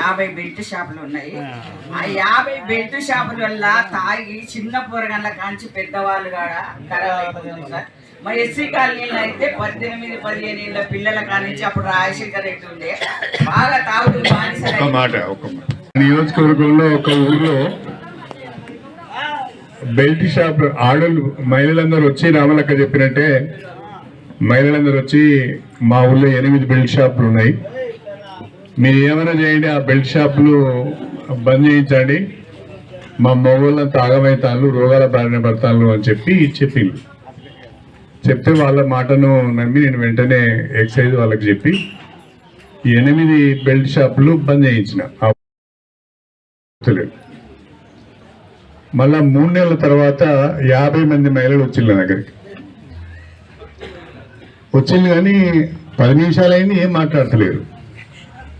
యాభై బెల్ట్ షాపులు ఉన్నాయి. ఆ. యాభై బెల్ట్ షాపుల వల్ల తాగి చిన్న పోరగండ్ల కాంచి పెద్దవాళ్ళు కాడ ఖరాబ్ అయిపోతుంది సార్. మా ఎస్సీ కాలనీలో అయితే పద్దెనిమిది పదిహేను ఏళ్ళ పిల్లల కానించి అప్పుడు రాజశేఖర్ రెడ్డి ఉండే. బాగా తాగుతూ ఒక బానిసలు మాట ఒక మాట. నియోజకవర్గంలో ఒక ఊర్లో బెల్ట్ షాప్ ఆడలు మహిళలందరూ వచ్చి రామలక్క చెప్పినట్టే మహిళలందరూ వచ్చి మా ఊళ్ళో ఎనిమిది బెల్ట్ షాపులు ఉన్నాయి. మీరు ఏమైనా చేయండి ఆ బెల్ట్ షాపులు బంద్ చేయించండి. మా మగవాళ్ళంతా ఆగమైతాను రోగాల బారిన పడతాను అని చెప్పి చెప్పింది చెప్తే వాళ్ళ మాటను నమ్మి నేను వెంటనే ఎక్సైజ్ వాళ్ళకి చెప్పి ఎనిమిది బెల్ట్ షాపులు బంద్ చేయించిన. మళ్ళా మూడు నెలల తర్వాత యాభై మంది మహిళలు వచ్చింది నా దగ్గరికి. వచ్చింది కానీ పది నిమిషాలైంది ఏం మాట్లాడతలేరు.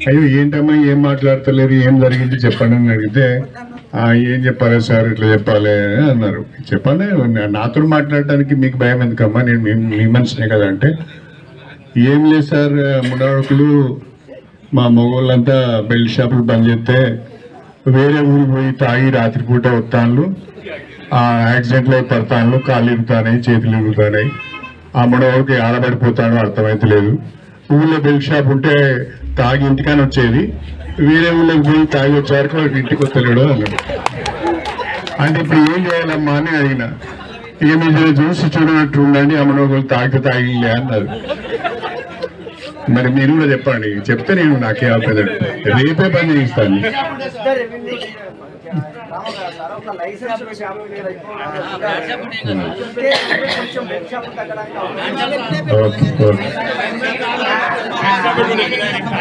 అయ్యో ఏంటమ్మా ఏం మాట్లాడతలేరు ఏం జరిగింది చెప్పండి అని అడిగితే ఏం చెప్పాలి సార్ ఇట్లా చెప్పాలి అని అన్నారు. చెప్పండి నాతో మాట్లాడటానికి మీకు భయం ఎందుకమ్మా? నేను మీ- మనిషినే కదా అంటే. ఏం లేదు సార్ ముడాడుకులు మా మగవాళ్ళంతా బెల్ట్ షాపులు బంద్ చేస్తే వేరే ఊరు పోయి తాగి రాత్రిపూట వస్తాను ఆ యాక్సిడెంట్లో పడతాను కాళ్ళు ఇరుగుతాయి చేతులు ఇరుగుతాయి ఆ ముడవకి ఆడబడిపోతాను అర్థమైతలేదు. ఊళ్ళో బెల్ట్ షాప్ ఉంటే తాగి ఇంటికాని వచ్చేది వేరే ఊళ్ళకి పోయి తాగి వచ్చేవరకు వాడికి ఇంటికి వస్తలేడు అన్నాడు అంటే ఇప్పుడు ఏం చేయాలమ్మా అని అడిగిన ఇక మీరు చూసి చూడనట్టు ఉండండి అమ్మను ముడవకులు తాగితే తాగిలే అన్నారు మరి మీరు కూడా చెప్పండి చెప్తే నేను నాకే ఆపేది రేపే పని చేయిస్తాను ఓకే いただきます。